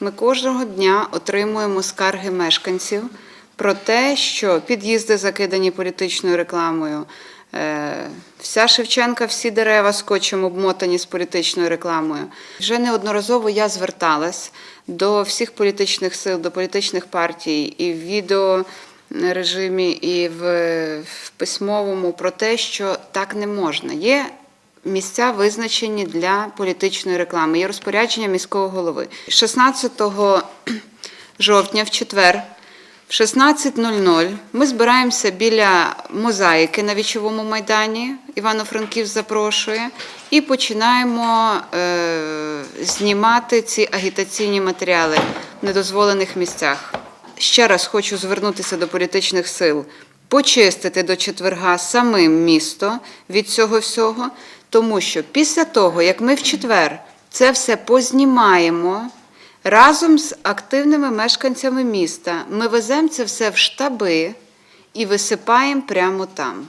Ми кожного дня отримуємо скарги мешканців про те, що під'їзди закидані політичною рекламою. е, Вся Шевченка, всі дерева скотчем обмотані з політичною рекламою. Вже неодноразово я зверталась до всіх політичних сил, до політичних партій і в відеорежимі, і в, в письмовому про те, що так не можна. Є місця визначені для політичної реклами. Є розпорядження міського голови. 16 жовтня в четвер. В 16.00 ми збираємося біля мозаїки на вічовому майдані. Івано-Франківськ запрошує, і починаємо е, знімати ці агітаційні матеріали в недозволених місцях. Ще раз хочу звернутися до політичних сил, почистити до четверга самим місто від цього всього, тому що після того, як ми в четвер це все познімаємо. Разом з активними мешканцями міста ми веземо це все в штаби і висипаємо прямо там.